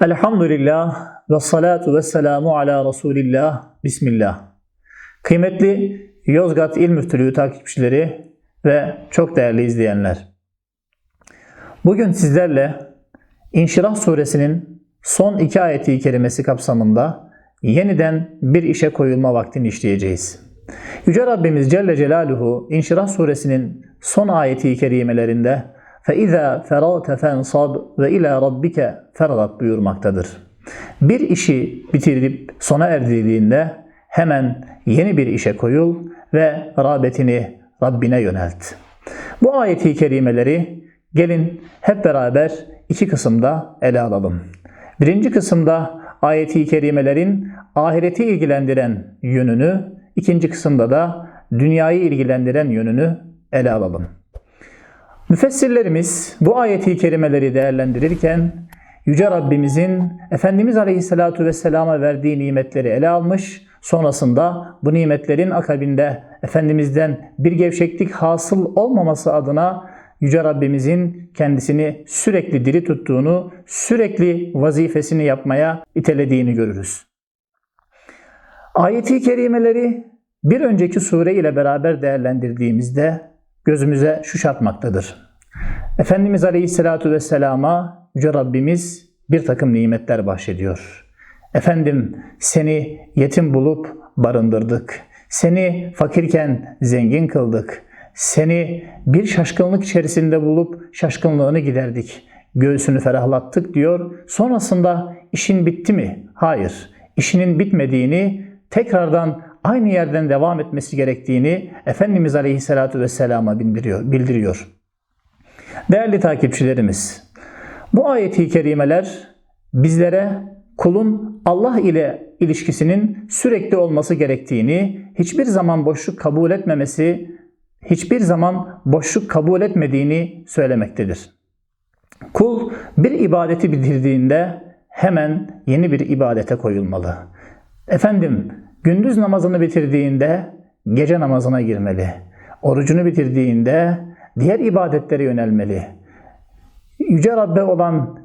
Elhamdülillah ve salatu ve selamu ala Resulillah. Bismillah. Kıymetli Yozgat İl Müftülüğü takipçileri ve çok değerli izleyenler. Bugün sizlerle İnşirah suresinin son iki ayeti kerimesi kapsamında yeniden bir işe koyulma vaktini işleyeceğiz. Yüce Rabbimiz Celle Celaluhu İnşirah suresinin son ayeti kerimelerinde فَاِذَا فَرَغْتَ فَانْصَبْ وَاِلَى رَبِّكَ فَرْغَبْ buyurmaktadır. Bir işi bitirip sona erdirdiğinde hemen yeni bir işe koyul ve rağbetini Rabbine yönelt. Bu ayeti kerimeleri gelin hep beraber iki kısımda ele alalım. Birinci kısımda ayeti kerimelerin ahireti ilgilendiren yönünü, ikinci kısımda da dünyayı ilgilendiren yönünü ele alalım. Müfessirlerimiz bu ayeti kerimeleri değerlendirirken Yüce Rabbimizin Efendimiz Aleyhisselatü Vesselam'a verdiği nimetleri ele almış, sonrasında bu nimetlerin akabinde Efendimiz'den bir gevşeklik hasıl olmaması adına Yüce Rabbimizin kendisini sürekli diri tuttuğunu, sürekli vazifesini yapmaya itelediğini görürüz. Ayeti kerimeleri bir önceki sure ile beraber değerlendirdiğimizde gözümüze şu çarpmaktadır. Efendimiz Aleyhisselatü Vesselam'a Yüce Rabbimiz bir takım nimetler bahşediyor. Efendim seni yetim bulup barındırdık. Seni fakirken zengin kıldık. Seni bir şaşkınlık içerisinde bulup şaşkınlığını giderdik. Göğsünü ferahlattık diyor. Sonrasında işin bitti mi? Hayır. İşinin bitmediğini, tekrardan aynı yerden devam etmesi gerektiğini Efendimiz Aleyhisselatü Vesselam'a bildiriyor. Değerli takipçilerimiz, bu ayeti kerimeler bizlere kulun Allah ile ilişkisinin sürekli olması gerektiğini, hiçbir zaman boşluk kabul etmemesi, hiçbir zaman boşluk kabul etmediğini söylemektedir. Kul bir ibadeti bitirdiğinde hemen yeni bir ibadete koyulmalı. Efendim, gündüz namazını bitirdiğinde gece namazına girmeli. Orucunu bitirdiğinde diğer ibadetlere yönelmeli. Yüce Rabbe olan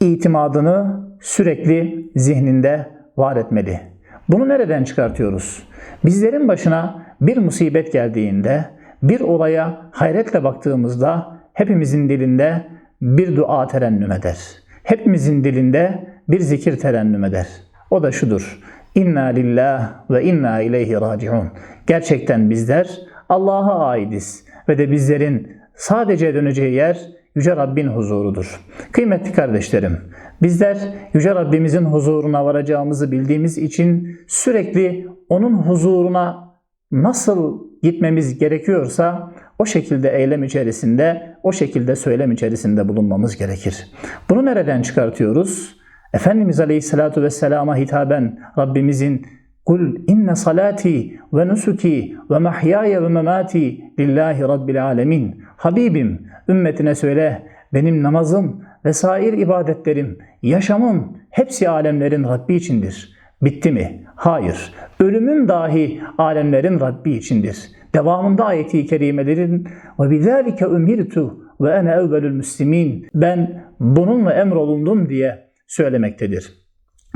itimadını sürekli zihninde var etmeli. Bunu nereden çıkartıyoruz? Bizlerin başına bir musibet geldiğinde, bir olaya hayretle baktığımızda hepimizin dilinde bir dua terennüm eder. Hepimizin dilinde bir zikir terennüm eder. O da şudur. İnna lillah ve inna ileyhi raciun. Gerçekten bizler Allah'a aidiz ve de bizlerin sadece döneceği yer Yüce Rabbin huzurudur. Kıymetli kardeşlerim, bizler Yüce Rabbimizin huzuruna varacağımızı bildiğimiz için sürekli onun huzuruna nasıl gitmemiz gerekiyorsa o şekilde eylem içerisinde, o şekilde söylem içerisinde bulunmamız gerekir. Bunu nereden çıkartıyoruz? Efendimiz Aleyhisselatü Vesselam'a hitaben Rabbimizin Kul inne salati ve nusuki ve mahyaya ve memati lillahi rabbil alemin. Habibim ümmetine söyle benim namazım vesair ibadetlerim, yaşamım hepsi alemlerin Rabbi içindir. Bitti mi? Hayır. Ölümüm dahi alemlerin Rabbi içindir. Devamında ayeti kerimelerin ve bizalike umirtu ve ene evvelül müslimin. Ben bununla emrolundum diye söylemektedir.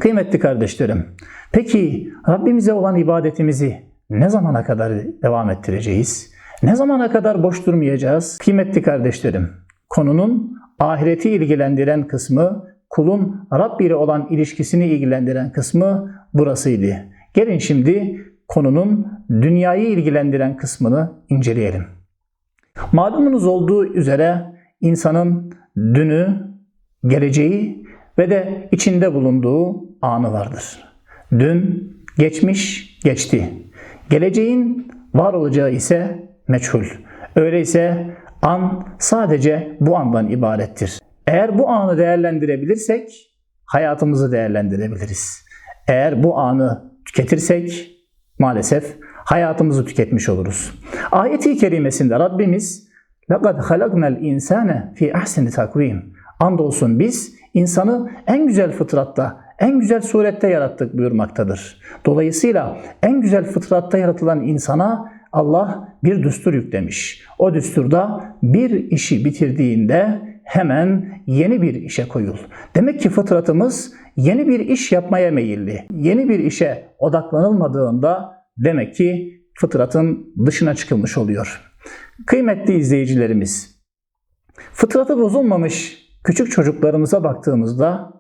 Kıymetli kardeşlerim, peki Rabbimize olan ibadetimizi ne zamana kadar devam ettireceğiz? Ne zamana kadar boş durmayacağız? Kıymetli kardeşlerim, konunun ahireti ilgilendiren kısmı, kulun Rabbi ile olan ilişkisini ilgilendiren kısmı burasıydı. Gelin şimdi konunun dünyayı ilgilendiren kısmını inceleyelim. Malumunuz olduğu üzere insanın dünü, geleceği ve de içinde bulunduğu anı vardır. Dün geçmiş, geçti. Geleceğin var olacağı ise meçhul. Öyleyse an sadece bu andan ibarettir. Eğer bu anı değerlendirebilirsek hayatımızı değerlendirebiliriz. Eğer bu anı tüketirsek maalesef hayatımızı tüketmiş oluruz. Ayeti kerimesinde Rabbimiz لَقَدْ خَلَقْنَا الْاِنْسَانَ فِي اَحْسِنِ تَقْوِيمٍ Andolsun biz insanı en güzel fıtratta, en güzel surette yarattık buyurmaktadır. Dolayısıyla en güzel fıtratta yaratılan insana Allah bir düstur yüklemiş. O düsturda bir işi bitirdiğinde hemen yeni bir işe koyul. Demek ki fıtratımız yeni bir iş yapmaya meyilli. Yeni bir işe odaklanılmadığında demek ki fıtratın dışına çıkılmış oluyor. Kıymetli izleyicilerimiz, fıtratı bozulmamış küçük çocuklarımıza baktığımızda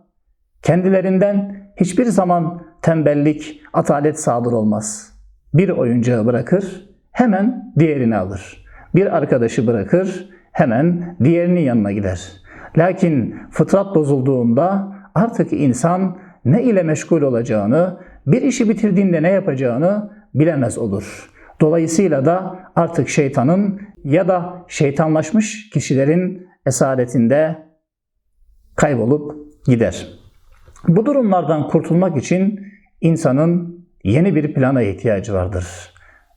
kendilerinden hiçbir zaman tembellik, atalet sadır olmaz. Bir oyuncağı bırakır, hemen diğerini alır. Bir arkadaşı bırakır, hemen diğerinin yanına gider. Lakin fıtrat bozulduğunda artık insan ne ile meşgul olacağını, bir işi bitirdiğinde ne yapacağını bilemez olur. Dolayısıyla da artık şeytanın ya da şeytanlaşmış kişilerin esaretinde kaybolup gider. Bu durumlardan kurtulmak için insanın yeni bir plana ihtiyacı vardır.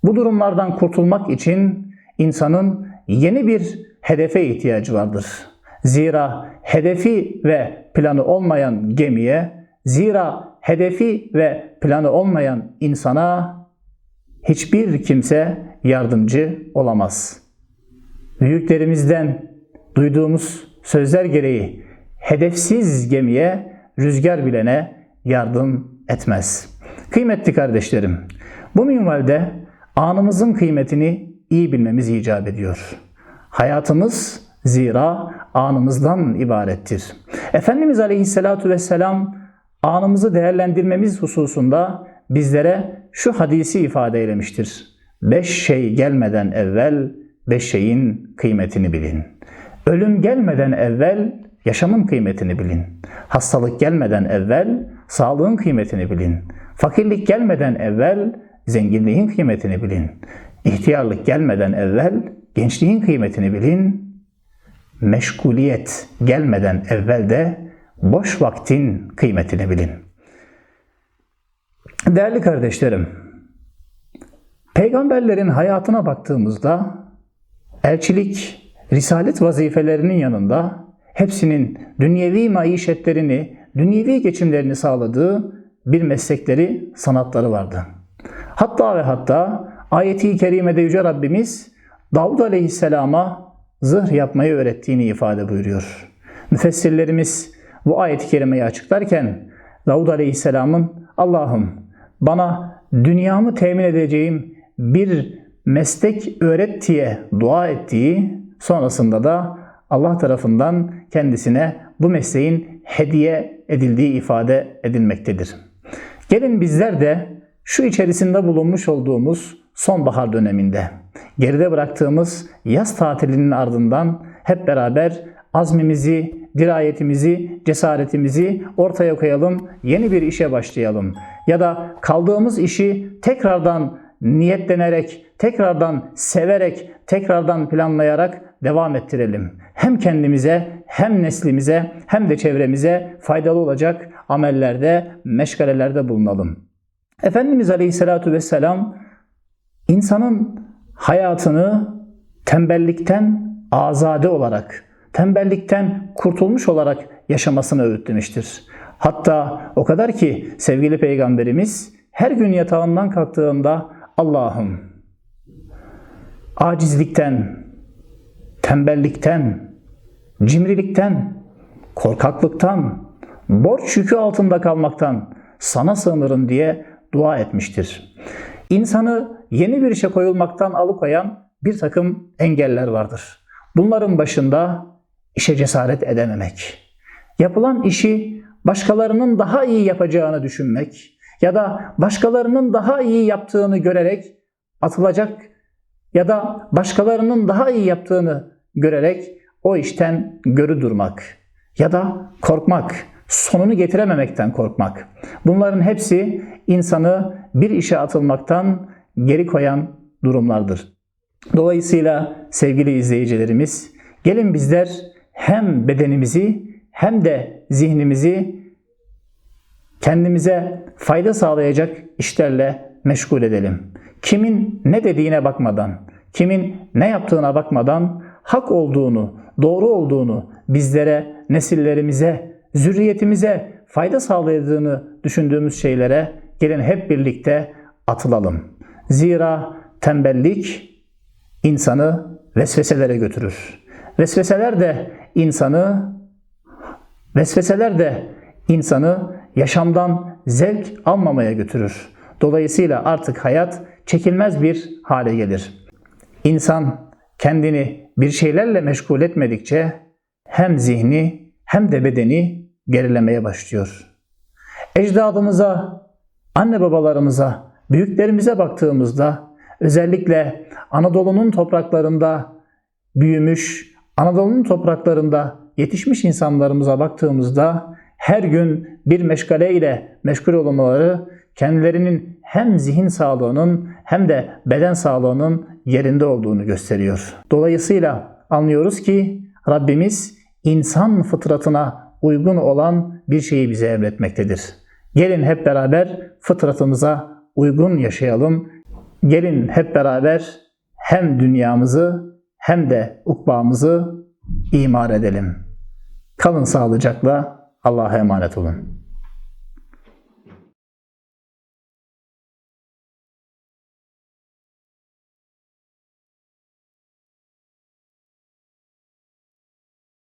Bu durumlardan kurtulmak için insanın yeni bir hedefe ihtiyacı vardır. Zira hedefi ve planı olmayan gemiye, zira hedefi ve planı olmayan insana hiçbir kimse yardımcı olamaz. Büyüklerimizden duyduğumuz sözler gereği hedefsiz gemiye rüzgar bilene yardım etmez. Kıymetli kardeşlerim, bu minvalde anımızın kıymetini iyi bilmemiz icap ediyor. Hayatımız zira anımızdan ibarettir. Efendimiz Aleyhisselatü Vesselam anımızı değerlendirmemiz hususunda bizlere şu hadisi ifade eylemiştir. Beş şey gelmeden evvel beş şeyin kıymetini bilin. Ölüm gelmeden evvel yaşamın kıymetini bilin. Hastalık gelmeden evvel sağlığın kıymetini bilin. Fakirlik gelmeden evvel zenginliğin kıymetini bilin. İhtiyarlık gelmeden evvel gençliğin kıymetini bilin. Meşguliyet gelmeden evvel de boş vaktin kıymetini bilin. Değerli kardeşlerim, peygamberlerin hayatına baktığımızda elçilik, risalet vazifelerinin yanında hepsinin dünyevi maişetlerini, dünyevi geçimlerini sağladığı bir meslekleri, sanatları vardı. Hatta ve hatta ayeti kerimede Yüce Rabbimiz Davud Aleyhisselam'a zırh yapmayı öğrettiğini ifade buyuruyor. Müfessirlerimiz bu ayet-i kerimeyi açıklarken Davud Aleyhisselam'ın Allah'ım bana dünyamı temin edeceğim bir meslek öğret diye dua ettiği sonrasında da Allah tarafından kendisine bu mesleğin hediye edildiği ifade edilmektedir. Gelin bizler de şu içerisinde bulunmuş olduğumuz sonbahar döneminde geride bıraktığımız yaz tatilinin ardından hep beraber azmimizi, dirayetimizi, cesaretimizi ortaya koyalım, yeni bir işe başlayalım. Ya da kaldığımız işi tekrardan niyetlenerek, tekrardan severek, tekrardan planlayarak devam ettirelim. Hem kendimize, hem neslimize, hem de çevremize faydalı olacak amellerde, meşgalelerde bulunalım. Efendimiz Aleyhisselatü Vesselam insanın hayatını tembellikten azade olarak, tembellikten kurtulmuş olarak yaşamasını öğütlemiştir. Hatta o kadar ki sevgili peygamberimiz her gün yatağından kalktığında Allah'ım acizlikten, tembellikten, cimrilikten, korkaklıktan, borç yükü altında kalmaktan sana sığınırım diye dua etmiştir. İnsanı yeni bir işe koyulmaktan alıkoyan bir takım engeller vardır. Bunların başında işe cesaret edememek, yapılan işi başkalarının daha iyi yapacağını düşünmek ya da başkalarının daha iyi yaptığını görerek atılacak ya da başkalarının daha iyi yaptığını görerek o işten görü durmak ya da korkmak, sonunu getirememekten korkmak. Bunların hepsi insanı bir işe atılmaktan geri koyan durumlardır. Dolayısıyla sevgili izleyicilerimiz, gelin bizler hem bedenimizi hem de zihnimizi kendimize fayda sağlayacak işlerle meşgul edelim. Kimin ne dediğine bakmadan, kimin ne yaptığına bakmadan hak olduğunu, doğru olduğunu bizlere, nesillerimize, zürriyetimize fayda sağladığını düşündüğümüz şeylere gelin hep birlikte atılalım. Zira tembellik insanı vesveselere götürür. Vesveseler de insanı, vesveseler de insanı yaşamdan zevk almamaya götürür. Dolayısıyla artık hayat çekilmez bir hale gelir. İnsan kendini bir şeylerle meşgul etmedikçe hem zihni hem de bedeni gerilemeye başlıyor. Ecdadımıza, anne babalarımıza, büyüklerimize baktığımızda özellikle Anadolu'nun topraklarında büyümüş, Anadolu'nun topraklarında yetişmiş insanlarımıza baktığımızda her gün bir meşgale ile meşgul olmaları kendilerinin hem zihin sağlığının hem de beden sağlığının yerinde olduğunu gösteriyor. Dolayısıyla anlıyoruz ki Rabbimiz insan fıtratına uygun olan bir şeyi bize emretmektedir. Gelin hep beraber fıtratımıza uygun yaşayalım. Gelin hep beraber hem dünyamızı hem de ukbamızı imar edelim. Kalın sağlıcakla Allah'a emanet olun.